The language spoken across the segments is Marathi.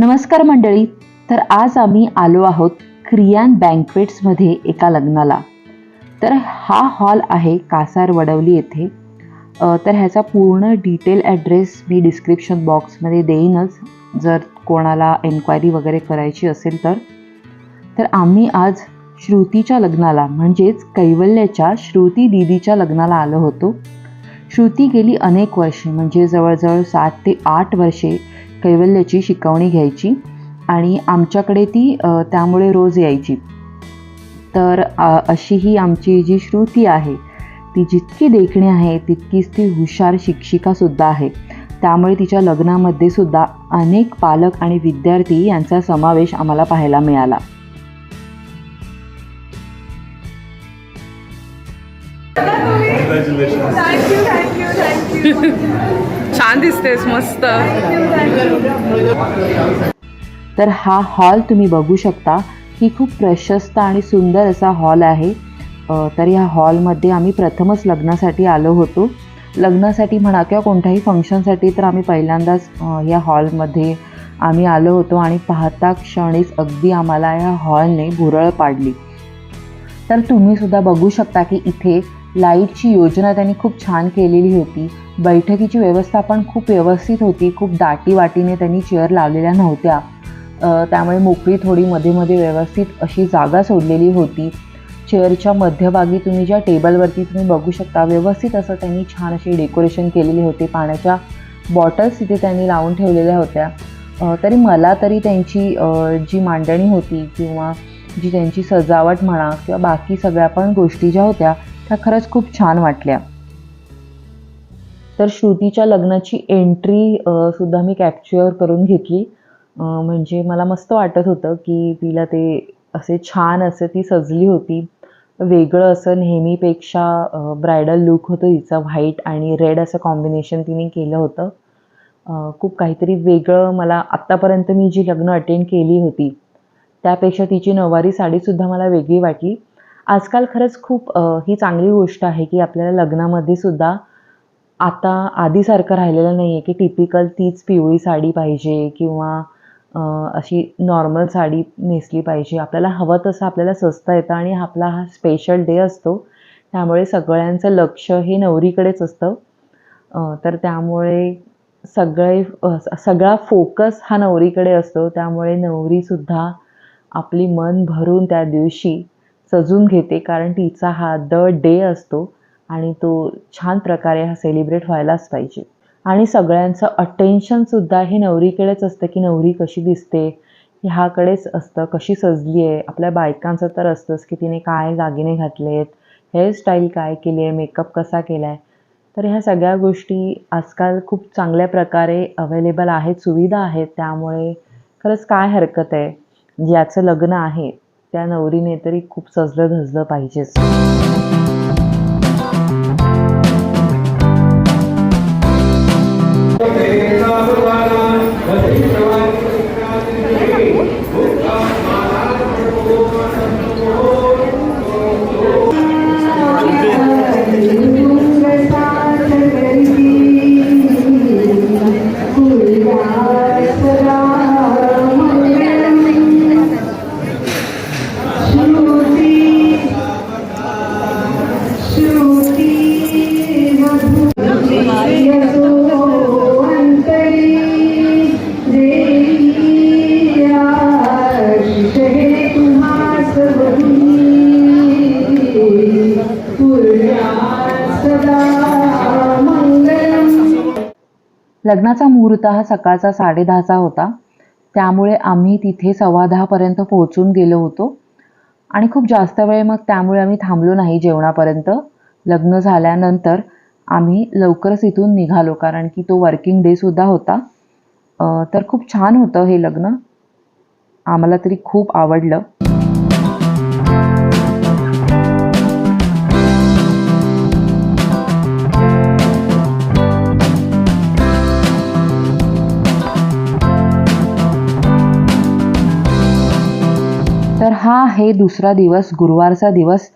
नमस्कार मंडळी तर आज आम्ही आलो आहोत क्रियान बँकवेट्समध्ये एका लग्नाला. तर हा हॉल आहे कासार वडवली येथे. तर ह्याचा पूर्ण डिटेल ॲड्रेस मी डिस्क्रिप्शन बॉक्समध्ये देईनच. जर कोणाला एन्क्वायरी वगैरे करायची असेल तर. तर आम्ही आज श्रुतीच्या लग्नाला म्हणजेच कैवल्याच्या श्रुती दिदीच्या लग्नाला आलो होतो. श्रुती गेली अनेक वर्षे म्हणजे जवळजवळ सात ते आठ वर्षे कैवल्याची शिकवणी घ्यायची आणि आमच्याकडे ती त्यामुळे रोज यायची. तर अशी ही आमची जी श्रुती आहे ती जितकी देखणी आहे तितकीच ती हुशार शिक्षिकासुद्धा आहे. त्यामुळे तिच्या लग्नामध्ये सुद्धा अनेक पालक आणि विद्यार्थी यांचा समावेश आम्हाला पाहायला मिळाला. छान दिसतेस मस्त. तर हा हॉल तुम्ही बघू शकता. की खूप प्रशस्त आणि सुंदर असा हॉल आहे. तर ह्या हॉलमध्ये आम्ही प्रथमच लग्नासाठी आलो होतो. लग्नासाठी म्हणा किंवा कोणत्याही फंक्शनसाठी तर आम्ही पहिल्यांदाच या हॉलमध्ये आम्ही आलो होतो आणि पाहता क्षणीच अगदी आम्हाला या हॉलने भुरळ पाडली. तर तुम्ही सुद्धा बघू शकता की इथे लाईटची योजना त्यांनी खूप छान केलेली होती. बैठकीची व्यवस्था पण खूप व्यवस्थित होती. खूप दाटीवाटीने त्यांनी चेअर लावलेल्या नव्हत्या. त्यामुळे मोकळी थोडी मध्ये मध्ये व्यवस्थित अशी जागा सोडलेली होती. चेअरच्या मध्यभागी तुम्ही ज्या टेबलवरती तुम्ही बघू शकता व्यवस्थित असं त्यांनी छान अशी डेकोरेशन केलेली होती. पाण्याच्या बॉटल्स तिथे त्यांनी लावून ठेवलेल्या होत्या. तरी मला तरी त्यांची जी मांडणी होती किंवा जी त्यांची सजावट म्हणा किंवा बाकी सगळ्या पण गोष्टी ज्या होत्या त्या खरंच खूप छान वाटल्या. तर श्रुतीच्या लग्नाची एंट्री सुद्धा मी कॅप्चर करून घेतली. म्हणजे मला मस्त वाटत होतं की तिला ते असे छान असं ती सजली होती. वेगळं असं नेहमीपेक्षा ब्रायडल लुक होतं तिचा व्हाईट आणि रेड असं कॉम्बिनेशन तिने केलं होतं. खूप काहीतरी वेगळं मला आत्तापर्यंत मी जी लग्न अटेंड केली होती त्यापेक्षा तिची नऊवारी साडीसुद्धा मला वेगळी वाटली. आजकाल खरंच खूप ही चांगली गोष्ट आहे की आपल्याला लग्नामध्ये सुद्धा आता आधीसारखं राहिलेलं नाही आहे की टिपिकल तीच पिवळी साडी पाहिजे किंवा अशी नॉर्मल साडी नेसली पाहिजे. आपल्याला हवं तसं आपल्याला सजता येतं आणि आपला हा स्पेशल डे असतो. त्यामुळे सगळ्यांचं लक्ष हे नवरीकडेच असतं. तर त्यामुळे सगळे सगळा फोकस हा नवरीकडे असतो. त्यामुळे नवरीसुद्धा आपली मन भरून त्या दिवशी सजून घेते कारण तिचा हा द डे असतो आणि तो छान प्रकारे हा सेलिब्रेट व्हायलाच पाहिजे. आणि सगळ्यांचं अटेन्शनसुद्धा हे नवरीकडेच असतं की नवरी कशी दिसते ह्याकडेच असतं कशी सजली आहे आपल्या बायकांचं तर असतंच की तिने काय दागिने घातले आहेत हेअरस्टाईल काय केली आहे मेकअप कसा केला आहे तर ह्या सगळ्या गोष्टी आजकाल खूप चांगल्या प्रकारे अवेलेबल आहेत सुविधा आहेत त्यामुळे खरंच काय हरकत आहे? ज्याचं लग्न आहे त्या नवरीने तरी खूप सजलं धजलं पाहिजेच. लग्नाचा मुहूर्त हा सकाळचा साडेदहाचा होता. त्यामुळे आम्ही तिथे सव्वा दहापर्यंत पोहोचून गेलो होतो. आणि खूप जास्त वेळ मग त्यामुळे आम्ही थांबलो नाही जेवणापर्यंत. लग्न झाल्यानंतर आम्ही लवकरच इथून निघालो कारण की तो वर्किंग डेसुद्धा होता. तर खूप छान होतं हे लग्न. आम्हाला तरी खूप आवडलं. आहे. दुसरा दिवस गुरुवारचा दिवस.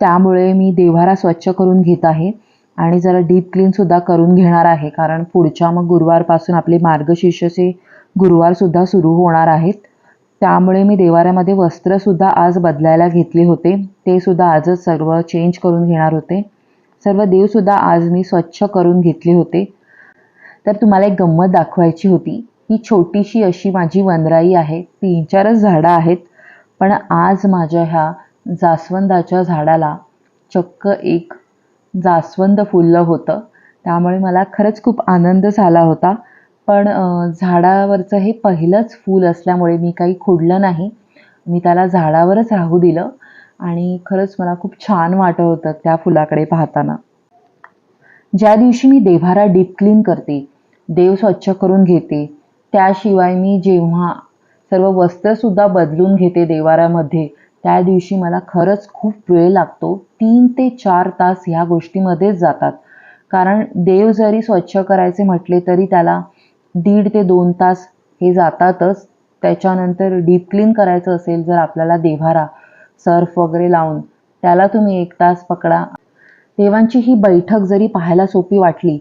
त्यामुळे मी देव्हारा स्वच्छ करून घेत आहे आणि जरा डीप क्लीनसुद्धा करून घेणार आहे. कारण पुढच्या मग गुरुवारपासून आपले मार्गशीर्षचे गुरुवारसुद्धा सुरू होणार आहेत. त्यामुळे मी देवाऱ्यामध्ये वस्त्रसुद्धा आज बदलायला घेतले होते. ते सुद्धा आजच सर्व चेंज करून घेणार होते. सर्व देवसुद्धा आज मी स्वच्छ करून घेतले होते. तर तुम्हाला एक गंमत दाखवायची होती. ही छोटीशी अशी माझी वनराई आहे. तीन चारच झाडं आहेत. पण आज माझ्या ह्या जास्वंदाच्या झाडाला चक्क एक जास्वंद फुललं होतं. त्यामुळे मला खरंच खूप आनंद झाला होता. पण झाडावरचं हे पहिलंच फूल असल्यामुळे मी काही खोडलं नाही. मी त्याला झाडावरच राहू दिलं आणि खरंच मला खूप छान वाटत होतं त्या फुलाकडे पाहताना. ज्या दिवशी मी देव्हारा डीप क्लीन करते देव स्वच्छ करून घेते त्याशिवाय मी जेव्हा सर्व वस्त्रसुद्धा बदलून घेते देवाऱ्यामध्ये त्या दिवशी मला खरंच खूप वेळ लागतो. तीन ते चार तास ह्या गोष्टीमध्येच जातात. कारण देव जरी स्वच्छ करायचे म्हटले तरी त्याला दीड ते दोन तास हे जातातच. त्याच्यानंतर डीप क्लीन करायचं असेल जर आपल्याला देव्हारा सर्फ वगैरे लावून त्याला तुम्ही एक तास पकडा. देवांची ही बैठक जरी पाहायला सोपी वाटली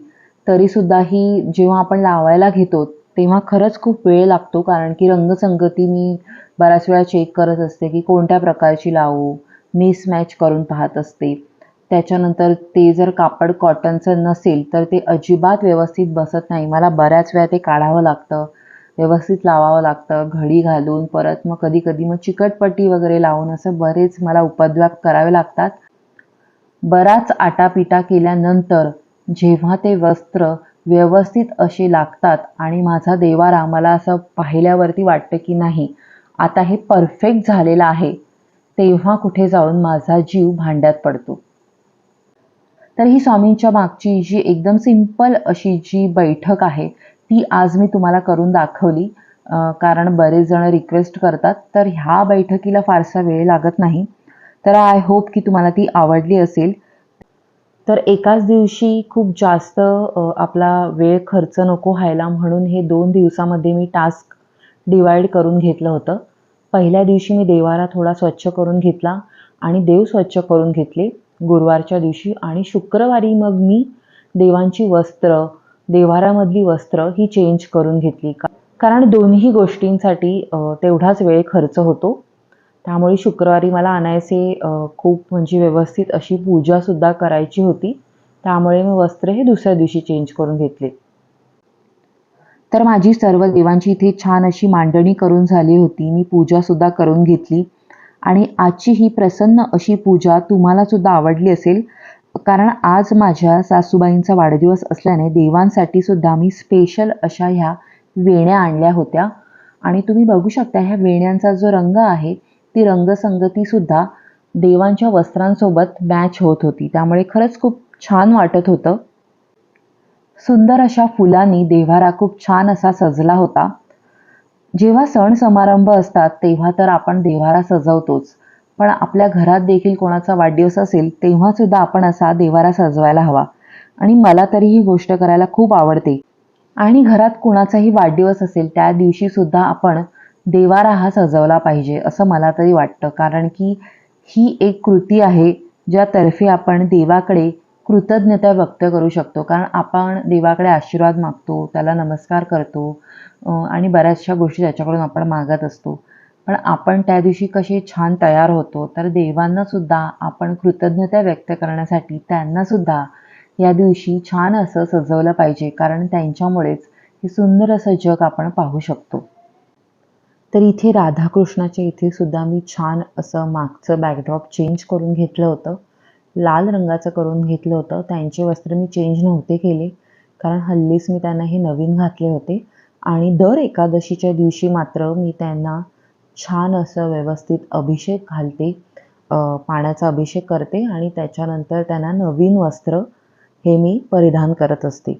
तरीसुद्धा ही जेव्हा आपण लावायला घेतो तेव्हा खरंच खूप वेळ लागतो कारण की रंगसंगती मी बऱ्याच वेळा चेक करत असते की कोणत्या प्रकारची लावू मिसमॅच करून पाहत असते. त्याच्यानंतर ते जर कापड कॉटनचं नसेल तर ते अजिबात व्यवस्थित बसत नाही. मला बऱ्याच वेळा ते काढावं लागतं व्यवस्थित लावावं लागतं घडी घालून परत मग कधी कधी मग चिकटपट्टी वगैरे लावून असं बरेच मला उपद्व्याप करावे लागतात. बराच आटापिटा केल्यानंतर जेव्हा ते वस्त्र व्यवस्थित असे लागतात आणि माझा देवारा मला असं पाहिल्यावरती वाटतं की नाही आता हे परफेक्ट झालेलं आहे तेव्हा कुठे जाऊन माझा जीव भांड्यात पडतो. तर ही स्वामींच्या मागची जी एकदम सिंपल अशी जी बैठक आहे ती आज मी तुम्हाला करून दाखवली. कारण बरेच जण रिक्वेस्ट करतात तर ह्या बैठकीला फारसा वेळ लागत नाही. तर आय होप की तुम्हाला ती आवडली असेल. तर एकाच दिवशी खूप जास्त आपला वेळ खर्च नको व्हायला म्हणून हे दोन दिवसामध्ये मी टास्क डिवाईड करून घेतलं होतं. पहिल्या दिवशी मी देवारा थोडा स्वच्छ करून घेतला आणि देव स्वच्छ करून घेतले गुरुवारच्या दिवशी आणि शुक्रवारी मग मी देवांची वस्त्र देवारामधली वस्त्र ही चेंज करून घेतली. का कारण दोन्ही गोष्टींसाठी तेवढाच वेळ खर्च होतो. त्यामुळे शुक्रवारी मला अनायसे खूप म्हणजे व्यवस्थित अशी पूजासुद्धा करायची होती. त्यामुळे मी वस्त्र हे दुसऱ्या दिवशी चेंज करून घेतले. तर माझी सर्व देवांची इथे छान अशी मांडणी करून झाली होती. मी पूजासुद्धा करून घेतली. आणि आजची ही प्रसन्न अशी पूजा तुम्हालासुद्धा आवडली असेल. कारण आज माझ्या सासूबाईंचा वाढदिवस असल्याने देवांसाठी सुद्धा मी स्पेशल अशा ह्या वेण्या आणल्या होत्या. आणि तुम्ही बघू शकता ह्या वेण्यांचा जो रंग आहे ती रंगसंगती सुद्धा देवांच्या वस्त्रांसोबत मॅच होत होती. त्यामुळे खरंच खूप छान वाटत होतं. सुंदर अशा फुलांनी देव्हारा खूप छान असा सजला होता. जेव्हा सण समारंभ असतात तेव्हा तर आपण देव्हारा सजवतोच. पण आपल्या घरात देखील कोणाचा वाढदिवस असेल तेव्हा सुद्धा आपण असा देवारा सजवायला हवा. आणि मला तरी ही गोष्ट करायला खूप आवडते. आणि घरात कुणाचाही वाढदिवस असेल त्या दिवशी सुद्धा आपण देवारा हा सजवला पाहिजे असं मला तरी वाटतं. कारण की ही एक कृती आहे ज्यातर्फे आपण देवाकडे कृतज्ञता व्यक्त करू शकतो. कारण आपण देवाकडे आशीर्वाद मागतो त्याला नमस्कार करतो आणि बऱ्याचशा गोष्टी त्याच्याकडून आपण मागत असतो. पण आपण त्या दिवशी कसे छान तयार होतो तर देवांनासुद्धा आपण कृतज्ञता व्यक्त करण्यासाठी त्यांनासुद्धा या दिवशी छान असं सजवलं पाहिजे. कारण त्यांच्यामुळेच हे सुंदर असं जग आपण पाहू शकतो. तर इथे राधाकृष्णाच्या इथे सुद्धा मी छान असं मागचं बॅकड्रॉप चेंज करून घेतलं होतं. लाल रंगाचं करून घेतलं होतं. त्यांचे वस्त्र मी चेंज नव्हते केले. कारण हल्लीच मी त्यांना हे नवीन घातले होते. आणि दर एकादशीच्या दिवशी मात्र मी त्यांना छान असं व्यवस्थित अभिषेक घालते पाण्याचा अभिषेक करते आणि त्याच्यानंतर त्यांना नवीन वस्त्र हे मी परिधान करत असते.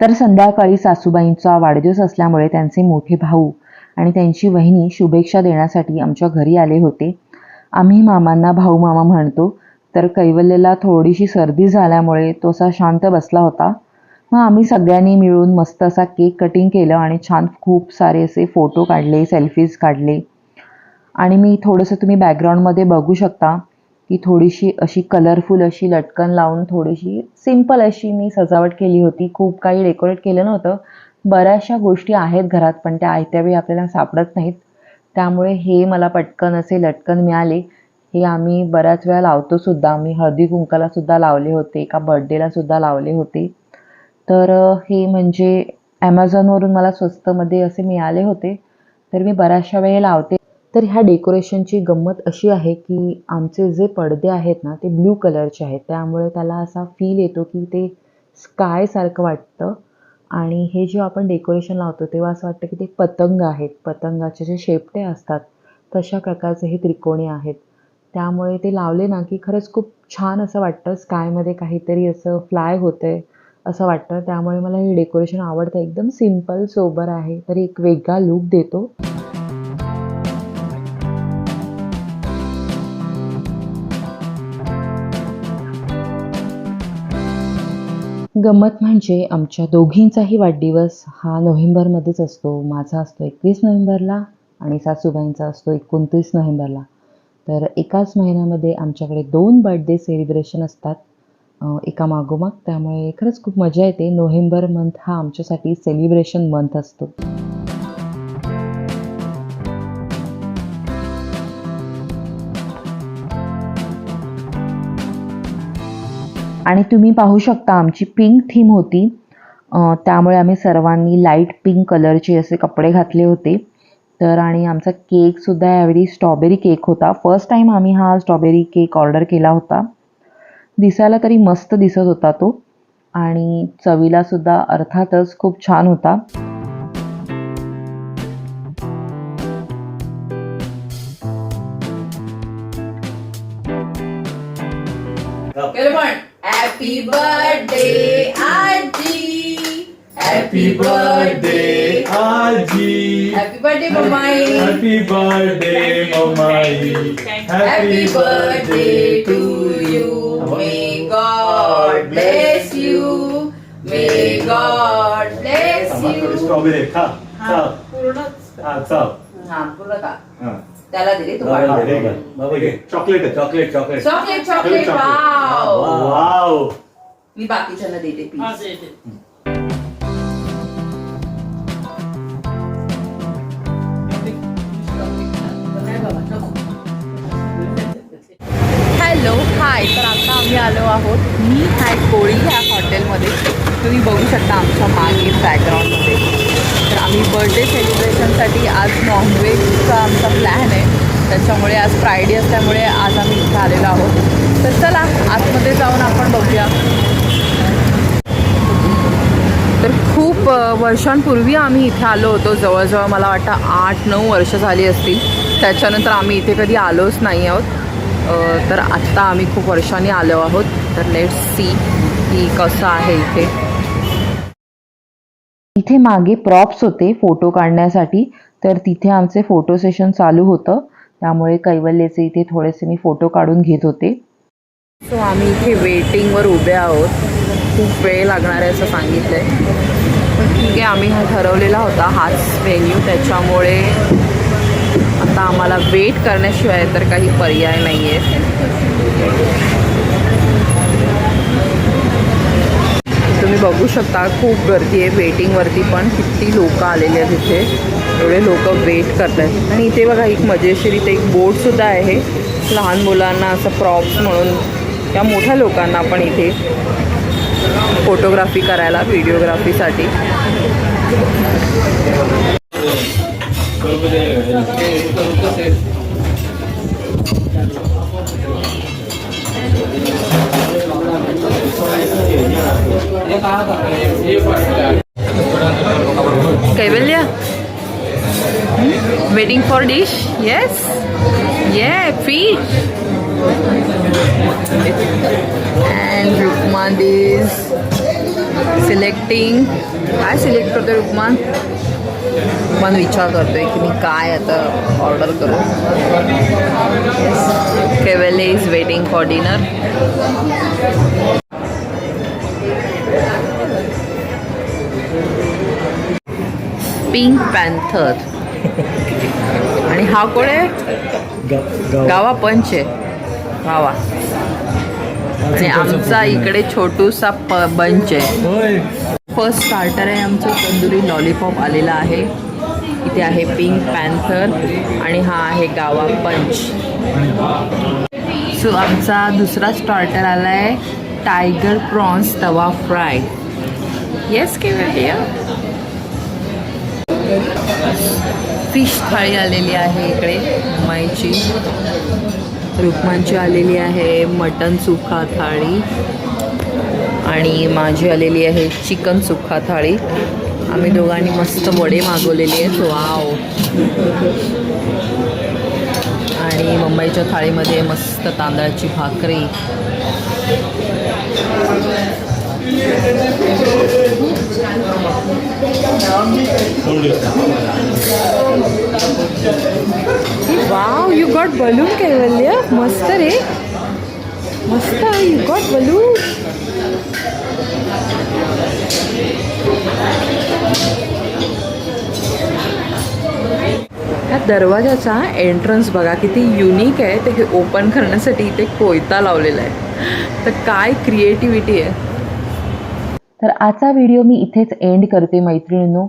तर संध्याकाळी सासूबाईंचा वाढदिवस असल्यामुळे त्यांचे मोठे भाऊ आणि त्यांची वहिनी शुभेच्छा देण्यासाठी आमच्या घरी आले होते. आम्ही मामांना भाऊ मामा म्हणतो तर कैवल्यला थोडीशी सर्दी झाल्यामुळे तो असा शांत बसला होता. मग आम्ही सगळ्यांनी मिळून मस्त असा केक कटिंग केलं आणि छान खूप सारे असे फोटो काढले सेल्फीज काढले. आणि मी थोडंसं तुम्ही बॅकग्राऊंडमध्ये बघू शकता की थोडीशी अशी कलरफुल अशी लटकन लावून थोडीशी सिंपल अशी मी सजावट केली होती. खूप काही डेकोरेट केलं नव्हतं. बऱ्याचशा गोष्टी आहेत घरात पण त्या आयत्या वेळी आपल्याला सापडत नाहीत. त्यामुळे हे मला पटकन असे लटकन मिळाले. हे आम्ही बऱ्याच वेळा लावतो सुद्धा. आम्ही हळदी कुंकाला सुद्धा लावले होते एका बर्थडेला सुद्धा लावले होते. तर हे म्हणजे ॲमेझॉनवरून मला स्वस्तमध्ये असे मिळाले होते. तर मी बऱ्याचशा वेळी लावते. तर ह्या डेकोरेशनची गंमत अशी आहे की आमचे जे पडदे आहेत ना ते ब्ल्यू कलरचे आहेत. त्यामुळे त्याला असा फील येतो की ते स्कायसारखं वाटतं. आणि हे जेव्हा आपण डेकोरेशन लावतो तेव्हा असं वाटतं की ते पतंग आहेत. पतंगाचे जे शेपटे असतात तशा प्रकारचे हे त्रिकोणी आहेत. त्यामुळे ते लावले ना की खरंच खूप छान असं वाटतं. स्कायमध्ये काहीतरी असं फ्लाय होतं आहे असं वाटतं. त्यामुळे मला हे डेकोरेशन आवडतं. एकदम सिंपल सोबर आहे. तरी एक वेगळा लूक देतो. गंमत म्हणजे आमच्या दोघींचाही वाढदिवस हा नोव्हेंबरमध्येच असतो. माझा असतो एकवीस नोव्हेंबरला आणि सासूबाईंचा असतो एकोणतीस नोव्हेंबरला. तर एकाच महिन्यामध्ये आमच्याकडे दोन बर्थडे सेलिब्रेशन असतात एका मागोमाग त्यामुळे खरंच खूप मजा येते. नोव्हेंबर मंथ हा आमच्यासाठी सेलिब्रेशन मंथ असतो. आणि तुम्ही पाहू शकता आमची पिंक थीम होती. त्यामुळे आम्ही सर्वांनी लाइट पिंक कलरचे असे कपडे घातले होते. तर आणि आमचा केकसुद्धा यावेळी स्ट्रॉबेरी केक होता. फर्स्ट टाईम आम्ही हा स्ट्रॉबेरी केक ऑर्डर केला होता. दिसायला तरी मस्त दिसत होता तो. आणि चवीलासुद्धा अर्थातच खूप छान होता. हॅपी बर्थडे आजी Happy birthday, Aji. Happy birthday मम्माई Happy birthday, Mamai. Happy birthday to you may god bless you may god bless you strawberry खा खा हा हा पूर्ण का. हा. त्याला दिली तू बाबा. बाबा घे. चॉकलेट आहे. Chocolate chocolate. Chocolate chocolate wow. Wow. मी बाकीच्यांना देते पीस हॅलो हाय तर आता आम्ही आलो आहोत. मी हॅट कोळी ह्या हॉटेलमध्ये तुम्ही बघू शकता आमच्या मागे बॅकग्राऊंडमध्ये आम्ही बर्थडे सेलिब्रेशनसाठी आज नॉनव्हेजचा आमचा प्लॅन आहे. त्याच्यामुळे आज फ्रायडे असल्यामुळे आज आम्ही इथं आलेलो आहोत. तर चला आतमध्ये जाऊन आपण बघूया. तर खूप वर्षांपूर्वी आम्ही इथे आलो होतो. जवळजवळ मला वाटतं आठ नऊ वर्ष झाली असतील. त्याच्यानंतर आम्ही इथे कधी आलोच नाही आहोत. तर आत्ता आम्ही खूप वर्षांनी आलो आहोत. तर लेट्स सी की कसं आहे इथे. इथे मागे प्रॉप्स होते फोटो काढण्यासाठी. तर तिथे आमचे फोटो सेशन चालू होतं. त्यामुळे कैवल्यचे इथे थोडेसे मी फोटो काढून घेत होते. सो आम्ही इथे वेटिंगवर उभे आहोत. खूप वेळ लागणार आहे असं सांगितलं आहे पण ठीक आहे आम्ही हा ठरवलेला होता हाच व्हेन्यू त्याच्यामुळे आता आम्हाला वेट करण्याशिवाय तर काही पर्याय नाही आहे तुम्ही बघू शकता खूप गर्दी आहे. वेटिंगवरती पण किती लोक आलेले आहेत इथे. एवढे लोक वेट करत आहेत आणि इथे बघा एक मजेशीर इथे एक बोटसुद्धा आहे. लहान मुलांना असं प्रॉप्स म्हणून. त्या मोठ्या लोकांना पण इथे फोटोग्राफी करायला व्हिडिओग्राफीसाठी Kaivalya? Waiting for dish yes ये fish and Rukman is selecting काय सिलेक्ट करतोय रुक्मान रुक्मान विचार करतोय की मी काय आता ऑर्डर करू. Kaivalya is waiting for dinner pink panther. आणि हा कोण आहे? गावा पंच आहे. गावा. आणि आमचा इकडे छोटूसा प बंच आहे. फर्स्ट स्टार्टर आहे आमचं. तंदुरी लॉलीपॉप आलेला आहे. इथे आहे पिंक पॅन्थर आणि हा आहे गावा पंच. सो आमचा दुसरा स्टार्टर आला आहे tiger prawns tawa fry yes के फिश थाळी आलेली आहे इकडे मुंबईची रुक्मांची आलेली आहे मटन सुखा थाळी. आणि माझी आलेली आहे चिकन सुखा थाळी. आम्ही दोघांनी मस्त वडे मागवलेले आहेत. वाव. आणि मुंबईच्या थाळीमध्ये मस्त तांदळाची भाकरी. Wow you got balloon Kaivalya मस्त रे मस्त यू गॉट बलून ह्या दरवाजाचा एंट्रन्स बघा किती युनिक आहे. ते ओपन करण्यासाठी इथे कोयता लावलेला आहे. तर काय क्रिएटिव्हिटी आहे. तर आजचा व्हिडिओ मी इथेच एंड करते मैत्रिणींनो.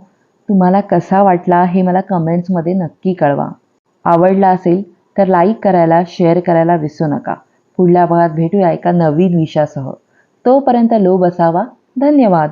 तुम्हाला कसा वाटला हे मला कमेंट्समध्ये नक्की कळवा. आवडला असेल तर लाईक करायला शेअर करायला विसरू नका. पुढल्या भागात भेटूया एका नवीन विषयासह. तोपर्यंत लो बसावा धन्यवाद.